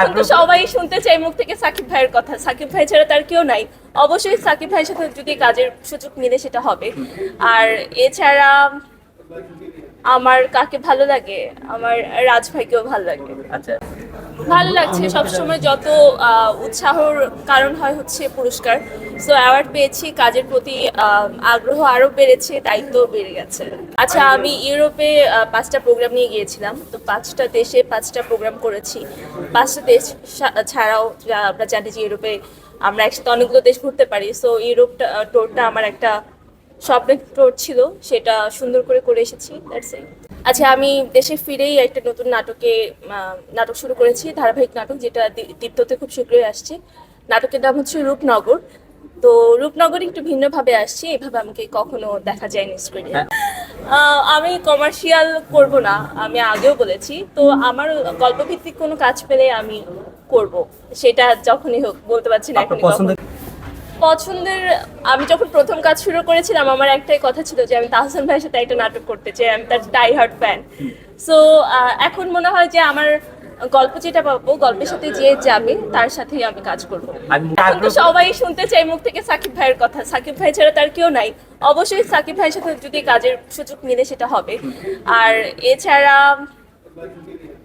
এখন তো সবাই শুনতে চাই মুখ থেকে সাকিব ভাইয়ের কথা। সাকিব ভাই ছাড়া তার কেউ নাই। অবশ্যই সাকিব ভাইয়ের সাথে যদি কাজের সুযোগ মিলে সেটা হবে। আর এছাড়া আমার কাকে ভালো লাগে? আমার রাজ ভাইকেও ভালো লাগে। আচ্ছা। ভালো লাগছে সবসময় যত উৎসাহর কারণ হয় হচ্ছে পুরস্কার। সো অ্যাওয়ার্ড পেয়েছি, কাজের প্রতি আগ্রহ আরও বেড়েছে দায়িত্ব বেড়ে গেছে। আচ্ছা আমি ইউরোপে পাঁচটা প্রোগ্রাম নিয়ে গিয়েছিলাম। তো পাঁচটা দেশে পাঁচটা প্রোগ্রাম করেছি। পাঁচটা দেশ ছাড়াও আমরা জানি যে ইউরোপে আমরা একসাথে অনেকগুলো দেশ ঘুরতে পারি। সো ইউরোপটা টোরটা আমার একটা স্বপ্নের টোর ছিল, সেটা সুন্দর করে করে এসেছি দ্যাটস ইট আচ্ছা আমি দেশে ফিরেই একটা নতুন নাটকে নাটক শুরু করেছি ধারাবাহিক নাটক যেটা দীপ্ততে খুব শীঘ্রই আসছে নাটকের নাম হচ্ছে রূপনগর তো রূপনগর একটু ভিন্নভাবে আসছে এভাবে আমাকে কখনো দেখা যায়নি স্ক্রিনে হ্যাঁ। আমি কমার্শিয়াল করব না আমি আগেও বলেছি তো আমার গল্পভিত্তিক কোনো কাজ পেলে আমি করব সেটা যখনই হোক বলতে পারছি না। পছন্দের আমি যখন প্রথম কাজ শুরু করেছিলাম আমার একটাই কথা ছিল যে আমি তাহসান ভাইয়ের সাথে একটা নাটক করতে চাই আমি তার ডাই হার্ট ফ্যান সো এখন মনে হয় যে আমার গল্প যেটা পাবো গল্পের সাথে যে যাবে তার সাথেই আমি কাজ করব। আমি এখন তো সবাই শুনতে চাই মুখ থেকে সাকিব ভাইয়ের কথা। সাকিব ভাই ছাড়া তার কেউ নাই। অবশ্যই সাকিব ভাইয়ের সাথে যদি কাজের সুযোগ মিলে সেটা হবে। আর এছাড়া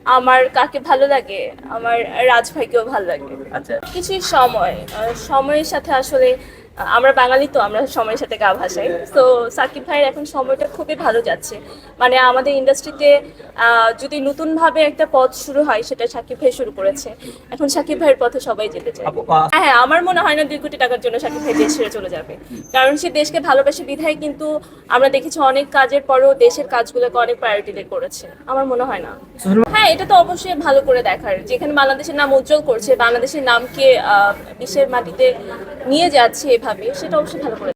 আমার কাকে ভালো লাগে আমার রাজভাইকেও ভালো লাগে। আচ্ছা। কিছুই সময় সময়ের সাথে আসলে আমরা বাঙালি তো আমরা সময়ের সাথে গা ভাসাই। তো সাকিব ভাইয়ের এখন সময়টা খুবই ভালো যাচ্ছে। মানে আমাদের ইন্ডাস্ট্রিতে যদি নতুনভাবে একটা পথ শুরু হয় সেটা সাকিব ভাই শুরু করেছে। এখন সাকিব ভাইয়ের পথে সবাই যেতে চায়। হ্যাঁ আমার মনে হয় না দুই কোটি টাকার জন্য সাকিব ভাই দেশ ছেড়ে চলে যাবে। কারণ সে দেশকে ভালোবাসে বিধায় কিন্তু আমরা দেখেছি অনেক কাজের পরেও দেশের কাজগুলোকে অনেক প্রায়োরিটি দিয়ে করেছে। আমার মনে হয় না। হ্যাঁ এটা তো অবশ্যই ভালো করে দেখার। যেখানে বাংলাদেশের নাম উজ্জ্বল করছে বাংলাদেশের নামকে আহ, বিশ্বের মাটিতে নিয়ে যাচ্ছে এভাবে সেটা অবশ্যই ভালো করে